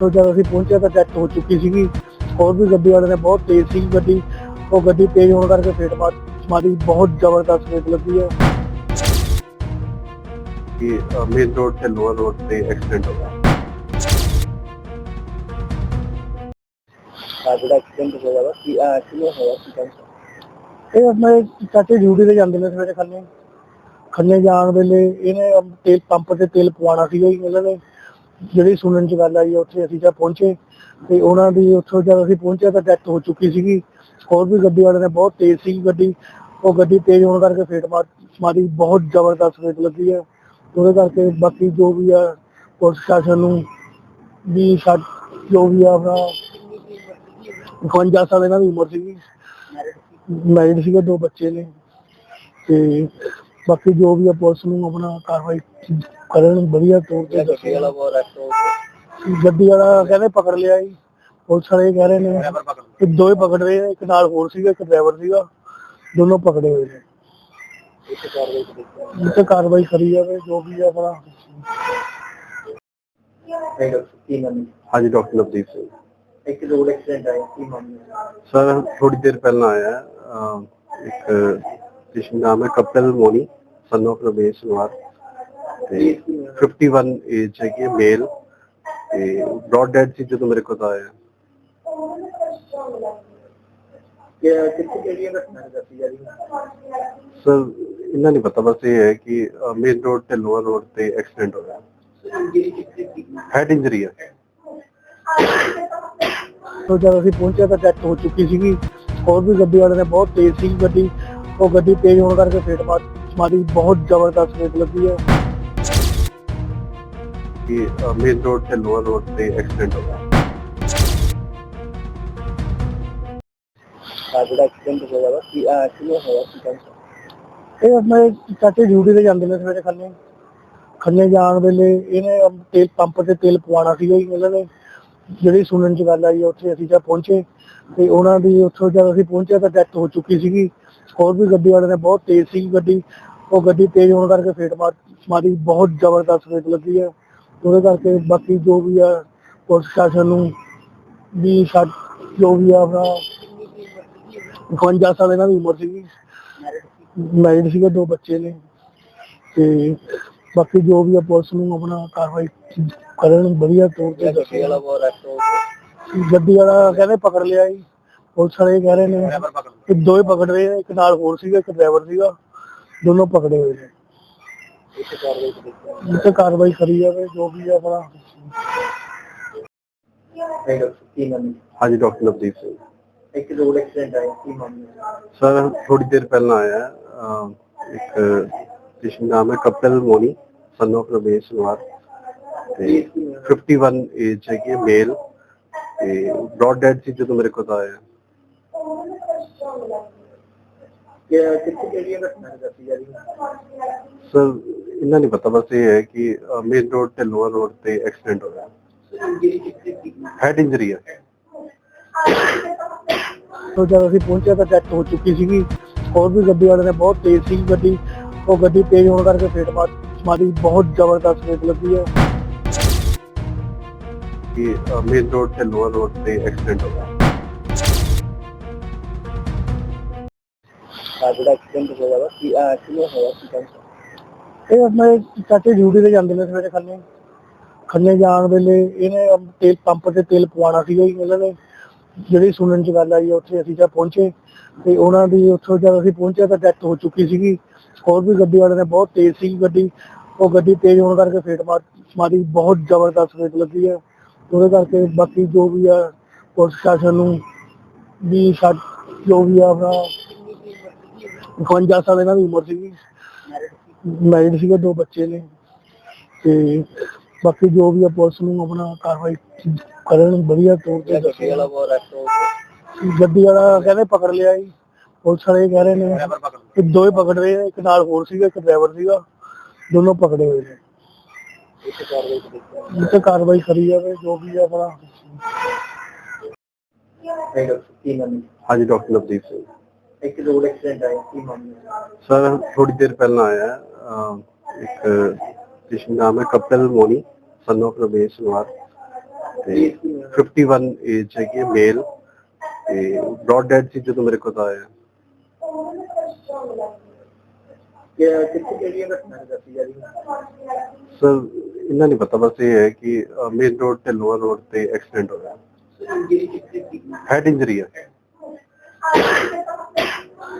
ਤੋਂ ਜਦ ਅਸੀਂ ਪਹੁੰਚਿਆ ਤਾਂ ਡੈਥ ਹੋ ਚੁੱਕੀ ਸੀਗੀ। ਹੋਰ ਵੀ ਗੱਡੀ ਵਾਲੇ ਨੇ ਬਹੁਤ ਤੇਜ਼ ਸੀ ਗੱਡੀ। ਉਹ ਗੱਡੀ ਤੇਜ਼ ਹੋਣ ਕਰਕੇ ਫੇਟ ਮਾਰ ਮਾਰੀ ਬਹੁਤ ਜ਼ਬਰਦਸਤ ਫੇਟ ਲੱਗੀ ਹੈ ਕਿ ਮੇਨ ਰੋਡ ਤੇ ਲੋਅਰ ਰੋਡ ਤੇ ਐਕਸੀਡੈਂਟ ਹੋ ਗਿਆ। ਆ ਜਿਹੜਾ ਐਕਸੀਡੈਂਟ ਹੋਇਆ ਵਾ ਕੀ ਆ ਕਿਵੇਂ ਹੋਇਆ ਸੀ ਕਹਿੰਦੇ ਇਹ ਆਪਣੇ ਚਾਚੇ ਡਿਊਟੀ ਤੇ ਜਾਂਦੇ ਨੇ ਸਵੇਰੇ ਖੰਨੇ। ਖੰਨੇ ਜਾਣ ਵੇਲੇ ਇਹਨੇ ਤੇਲ ਪੰਪ ਤੇ ਤੇਲ ਪਵਾਉਣਾ ਜੀ ਇਹਨਾਂ ਨੇ। ਜਿਹੜੀ ਸੁਣਨ ਚ ਗੱਲ ਆਈ, ਉੱਥੇ ਅਸੀਂ ਜਦ ਪਹੁੰਚੇ ਤੇ ਉਹਨਾਂ ਦੀ ਉੱਥੋਂ ਜਦ ਅਸੀਂ ਪਹੁੰਚਿਆ ਤਾਂ ਡੈਥ ਹੋ ਚੁੱਕੀ ਸੀਗੀ। ਹੋਰ ਵੀ ਗੱਡੀ ਵਾਲੇ ਨੇ ਬਹੁਤ ਤੇਜ਼ ਸੀ ਗੱਡੀ। ਉਹ ਗੱਡੀ ਤੇਜ਼ ਹੋਣ ਕਰਕੇ ਫੇਟ ਮਾਰ, ਮਾਰੀ, ਬਹੁਤ ਜ਼ਬਰਦਸਤ ਫੇਟ ਲੱਗੀ ਹੈ ਉਹਦੇ ਕਰਕੇ ਬਾਕੀ ਜੋ ਵੀ ਆ, ਪੁਲਿਸ ਸ਼ਾਸਨ ਨੂੰ ਵੀ ਸਾਡ ਜੋ ਵੀ ਆ ਆਪਣਾ 51 ਸਾਲ ਇਹਨਾਂ ਦੀ ਉਮਰ ਸੀਗੀ। ਮੈਰਿਡ ਸੀਗੇ ਦੋ ਬੱਚੇ ਨੇ ਤੇ ਬਾਕੀ ਜੋ ਵੀ ਆ ਪੁਲਿਸ ਨੂੰ ਆਪਣਾ ਕਾਰਵਾਈ ਕਰਨ ਵਧੀਆ ਤੌਰ ਤੇ ਗੱਡੀ ਵਾਲਾ ਬਹੁਤ ਰਸ਼ ਹੋ ਗਿਆ। ਗੱਡੀ ਵਾਲਾ ਕਹਿੰਦੇ ਪਕੜ ਲਿਆ ਜੀ। ਪੁਲਿਸ ਵਾਲੇ ਕਹਿ ਰਹੇ ਨੇ ਕਿ ਦੋ ਹੀ ਪਕੜ ਰਹੇ ਨੇ ਇੱਕ ਨਾਲ ਹੋਰ ਸੀਗਾ ਇੱਕ ਡਰਾਈਵਰ ਸੀਗਾ। ਦੋਨੋਂ ਪਕੜੇ ਹੋਏ ਨੇ। ਇੱਥੇ ਕਾਰਵਾਈ ਕਰੀ ਜਾਵੇ। ਜੋ ਵੀ ਆ ਆਪਣਾ। ਹਾਂਜੀ ਡਾਕਟਰ ਨਵਦੀਪ ਸਿੰਘ। ਇੱਕ ਰੋਡ ਐਕਸੀਡੈਂਟ ਆਇਆ ਕੀ ਮਾਮਲਾ ਹੈ? ਸਰ ਥੋੜੀ ਦੇਰ ਪਹਿਲਾਂ ਆਇਆ ਇੱਕ ਜਿਸਦਾ ਨਾਮ ਹੈ ਕਪਿਲ ਮੋਨੀ। ਸਨ of ਰਮੇਸ਼ ਕੁਮਾਰ ਤੇ 51 ਏਜ ਹੈਗੀ ਹੈ ਮੇਲ ਤੇ ਬ੍ਰੌਡ ਡੈਡ ਸੀ ਜਦੋਂ ਮੇਰੇ ਕੋਲ ਆਇਆ। ਕਿ ਕਿੱਥੇ ਕਿਹੜੀਆਂ ਘਟਨਾ ਦੱਸੀ ਜਾ ਰਹੀ ਹੈ ਸਰ ਇਹਨਾਂ ਨਹੀਂ ਪਤਾ ਬਸ ਇਹ ਹੈ ਕਿ ਮੇਨ ਰੋਡ ਤੇ ਲੋਅਰ ਰੋਡ ਤੇ ਐਕਸੀਡੈਂਟ ਹੋਇਆ ਹੈਡ ਇੰਜਰੀ ਹੈ। ਤੋਂ ਜਦ ਅਸੀਂ ਪਹੁੰਚਿਆ ਤਾਂ ਡੈਥ ਹੋ ਚੁੱਕੀ ਸੀਗੀ। ਹੋਰ ਵੀ ਗੱਡੀ ਵਾਲੇ ਨੇ ਬਹੁਤ ਤੇਜ਼ ਸੀ ਗੱਡੀ। ਉਹ ਗੱਡੀ ਤੇਜ਼ ਹੋਣ ਕਰਕੇ ਫੇਟ ਮਾਰ ਮਾਰੀ ਬਹੁਤ ਜ਼ਬਰਦਸਤ ਫੇਟ ਲੱਗੀ ਹੈ ਕਿ ਮੇਨ ਰੋਡ ਤੇ ਲੋਅਰ ਰੋਡ ਤੇ ਐਕਸੀਡੈਂਟ ਹੋਇਆ ਆ ਜਿਹੜਾ ਐਕਸੀਡੈਂਟ ਹੋਇਆ ਵਾ ਕੀ ਆ ਕਿਵੇਂ ਹੋਇਆ ਸੀ ਕਹਿੰਦੇ ਇਹ ਆਪਣੇ ਚਾਚੇ ਡਿਊਟੀ ਤੇ ਜਾਂਦੇ ਨੇ ਸਵੇਰੇ ਖੰਨੇ। ਖੰਨੇ ਜਾਣ ਵੇਲੇ ਇਹਨੇ ਤੇਲ ਪੰਪ ਤੇ ਤੇਲ ਪਵਾਉਣਾ ਸੀਗਾ ਜੀ ਇਹਨਾਂ ਨੇ। ਜਿਹੜੀ ਸੁਣਨ ਚ ਗੱਲ ਆਈ ਉੱਥੇ ਅਸੀਂ ਜਦ ਪਹੁੰਚੇ। ਤੇ ਉਹਨਾਂ ਦੀ ਉੱਥੋਂ ਜਦ ਅਸੀਂ ਪਹੁੰਚਿਆ ਤਾਂ ਡੈਥ ਹੋ ਚੁੱਕੀ ਸੀਗੀ। ਹੋਰ ਵੀ ਗੱਡੀ ਵਾਲੇ ਨੇ ਬਹੁਤ ਤੇਜ਼ ਸੀ ਗੱਡੀ। ਉਹ ਗੱਡੀ ਤੇਜ਼ ਹੋਣ ਕਰਕੇ ਫੇਟ ਮਾਰ, ਮਾਰੀ, ਬਹੁਤ ਜ਼ਬਰਦਸਤ ਫੇਟ ਲੱਗੀ ਹੈ। ਉਹਦੇ ਕਰਕੇ ਬਾਕੀ ਜੋ ਵੀ ਆ ਪੁਲਿਸ ਸ਼ਾਸਨ ਨੂੰ ਵੀ ਸਾ ਜੋ ਵੀ ਆ ਆਪਣਾ 51 ਸਾਲ ਇਹਨਾਂ ਦੀ ਉਮਰ ਸੀਗੀ। ਮੈਰਿਡ ਸੀਗਾ ਦੋ ਬੱਚੇ ਨੇ। ਤੇ ਬਾਕੀ ਜੋ ਵੀ ਆ ਪੁਲਿਸ ਨੂੰ ਆਪਣਾ ਕਾਰਵਾਈ ਕਰਨ ਵਧੀਆ ਤੌਰ ਤੇ ਗੱਡੀ ਵਾਲਾ ਬਹੁਤ ਰਸ਼ ਗੱਡੀ ਵਾਲਾ ਕਹਿੰਦੇ ਪਕੜ ਲਿਆ ਜੀ। ਪੁਲਿਸ ਵਾਲੇ ਕਹਿ ਰਹੇ ਨੇ ਕਿ ਦੋ ਹੀ ਪਕੜ ਰਹੇ ਨੇ ਇੱਕ ਨਾਲ ਹੋਰ ਸੀਗਾ ਇੱਕ ਡਰਾਈਵਰ ਸੀਗਾ। ਦੋਨੋਂ ਪਕੜੇ ਹੋਏ ਨੇ। ਇੱਥੇ ਕਾਰਵਾਈ ਕਰੀ ਜਾਵੇ। ਜੋ ਵੀ ਆ ਆਪਣਾ? ਹਾਂਜੀ ਡਾਕਟਰ ਨਵਦੀਪ ਸਿੰਘ। ਇੱਕ ਰੋਡ ਐਕਸੀਡੈਂਟ ਆਇਆ ਕੀ ਮਾਮਲਾ? ਸਰ ਥੋੜੀ ਦੇਰ ਪਹਿਲਾਂ ਆਇਆ ਅਹ, ਇੱਕ ਜਿਸਦਾ ਨਾਮ ਹੈ ਕਪਿਲ ਮੋਨੀ ਸਨ ਕੁਮਾਰ। ਤੇ 51 ਏਜ ਹੈਗੀ ਮੇਲ ਤੇ ਬ੍ਰੌਡ ਡੈਡ ਸੀ ਜਦੋਂ ਮੇਰੇ ਕੋਲ ਆਇਆ। ਕਿ ਕਿੱਥੇ ਕਿਹੜੀਆਂ ਘਟਨਾ ਦੱਸੀ ਜਾ ਰਹੀ ਹੈ ਸਰ ਇਹਨਾਂ ਨਹੀਂ ਪਤਾ ਬਸ ਇਹ ਹੈ ਕਿ ਮੇਨ ਰੋਡ ਤੇ ਲੋਅਰ ਰੋਡ ਤੇ ਐਕਸੀਡੈਂਟ ਹੋਇਆ। ਕੀ ਹੈਡ ਇੰਜਰੀ ਹੈ ਤੋਂ ਜਦ ਅਸੀਂ ਪਹੁੰਚਿਆ ਤਾਂ ਡੈਥ ਹੋ ਚੁੱਕੀ ਸੀਗੀ। ਹੋਰ ਵੀ ਗੱਡੀ ਵਾਲੇ ਨੇ ਬਹੁਤ ਤੇਜ਼ ਸੀ ਗੱਡੀ। ਉਹ ਗੱਡੀ ਤੇਜ਼ ਹੋਣ ਕਰਕੇ ਫੇਟ ਮਾਰ ਮਾਰੀ ਬਹੁਤ ਜ਼ਬਰਦਸਤ ਫੇਟ ਲੱਗੀ ਹੈ ਕਿ ਮੇਨ ਰੋਡ ਤੇ ਲੋਅਰ ਰੋਡ ਤੇ ਐਕਸੀਡੈਂਟ ਹੋਇਆ ਆ ਜਿਹੜਾ ਐਕਸੀਡੈਂਟ ਹੋਇਆ ਵਾ ਕੀ ਆ ਕਿਵੇਂ ਹੋਇਆ ਸੀ ਕਹਿੰਦੇ ਇਹ ਆਪਣੇ ਚਾਚੇ ਡਿਊਟੀ ਤੇ ਜਾਂਦੇ ਨੇ ਸਵੇਰੇ ਖੰਨੇ। ਖੰਨੇ ਜਾਣ ਵੇਲੇ ਇਹਨੇ ਤੇਲ ਪੰਪ ਤੇ ਤੇਲ ਪਵਾਉਣਾ ਸੀਗਾ ਜੀ ਇਹਨਾਂ ਨੇ। ਜਿਹੜੀ ਸੁਣਨ ਚ ਗੱਲ ਆਈ ਉੱਥੇ ਅਸੀਂ ਜਦ ਪਹੁੰਚੇ ਤੇ ਉਹਨਾਂ ਦੀ ਉੱਥੋਂ ਜਦ ਅਸੀਂ ਪਹੁੰਚਿਆ ਤਾਂ ਡੈਥ ਹੋ ਚੁੱਕੀ ਸੀਗੀ। ਹੋਰ ਵੀ ਗੱਡੀ ਵਾਲੇ ਨੇ ਬਹੁਤ ਤੇਜ਼ ਸੀ ਗੱਡੀ। ਉਹ ਗੱਡੀ ਤੇਜ਼ ਹੋਣ ਕਰਕੇ ਫੇਟ ਮਾਰ ਮਾਰੀ ਬਹੁਤ ਜ਼ਬਰਦਸਤ ਫੇਟ ਲੱਗੀ ਹੈ ਉਹਦੇ ਕਰਕੇ ਬਾਕੀ ਜੋ ਵੀ ਆ ਪੁਲਿਸ ਸ਼ਾਸਨ ਨੂੰ ਵੀ ਸਾ ਜੋ ਵੀ ਆ ਆਪਣਾ 51 ਸਾਲ ਇਹਨਾਂ ਦੀ ਉਮਰ ਸੀਗੀ। ਮੈਰਿਡ ਸੀਗੇ ਦੋ ਬੱਚੇ ਨੇ। ਤੇ ਬਾਕੀ ਜੋ ਵੀ ਆ ਪੁਲਿਸ ਨੂੰ ਆਪਣਾ ਕਾਰਵਾਈ ਕਰਨ ਵਧੀਆ ਤੌਰ ਤੇ ਗੱਡੀ ਵਾਲਾ ਗੱਡੀ ਵਾਲਾ ਕਹਿੰਦੇ ਪਕੜ ਲਿਆ ਜੀ। ਪੁਲਿਸ ਵਾਲੇ ਕਹਿ ਰਹੇ ਨੇ ਕਿ ਦੋ ਹੀ ਪਕੜ ਰਹੇ ਨੇ ਇੱਕ ਨਾਲ ਹੋਰ ਸੀਗਾ ਇੱਕ ਡਰਾਈਵਰ ਸੀਗਾ। ਦੋਨੋਂ ਪਕੜੇ ਹੋਏ ਨੇ। ਇੱਥੇ ਕਾਰਵਾਈ ਕੀਤੀ ਜਿੱਥੇ ਕਾਰਵਾਈ ਕਰੀ ਜਾਵੇ ਜੋ ਵੀ ਆ ਆਪਣਾ ਹੈ ਡਾਕਟਰ ਕੀ ਨਾਮ ਹੈ? ਹਾਂਜੀ ਡਾਕਟਰ ਨਵਦੀਪ ਸਿੰਘ ਇੱਕ ਰੋਡ ਐਕਸੀਡੈਂਟ ਆਇਆ ਕੀ ਮਾਮਲਾ ਹੈ? ਸਰ ਥੋੜੀ ਦੇਰ ਪਹਿਲਾਂ ਆਇਆ ਅਹ, ਇੱਕ ਜਿਸਦਾ ਨਾਮ ਹੈ ਕਪਿਲ ਮੋਨੀ ਸਨ of ਰਮੇਸ਼ ਕੁਮਾਰ ਤੇ 51 ਏਜ ਹੈਗੀ ਮੇਲ ਤੇ ਬ੍ਰੌਡ ਡੈਡ ਸੀ ਜਦੋਂ ਮੇਰੇ ਕੋਲ ਆਇਆ ਕਿ ਕਿੱਥੇ ਕਿਹੜੀਆਂ ਇਹਨਾਂ ਨਹੀਂ ਪਤਾ ਬਸ ਇਹ ਹੈ ਕਿ ਮੇਨ ਰੋਡ ਤੇ ਲੋਅਰ ਰੋਡ ਤੇ ਐਕਸੀਡੈਂਟ ਹੋਇਆ। ਹੈਡ ਇੰਜਰੀ ਹੈ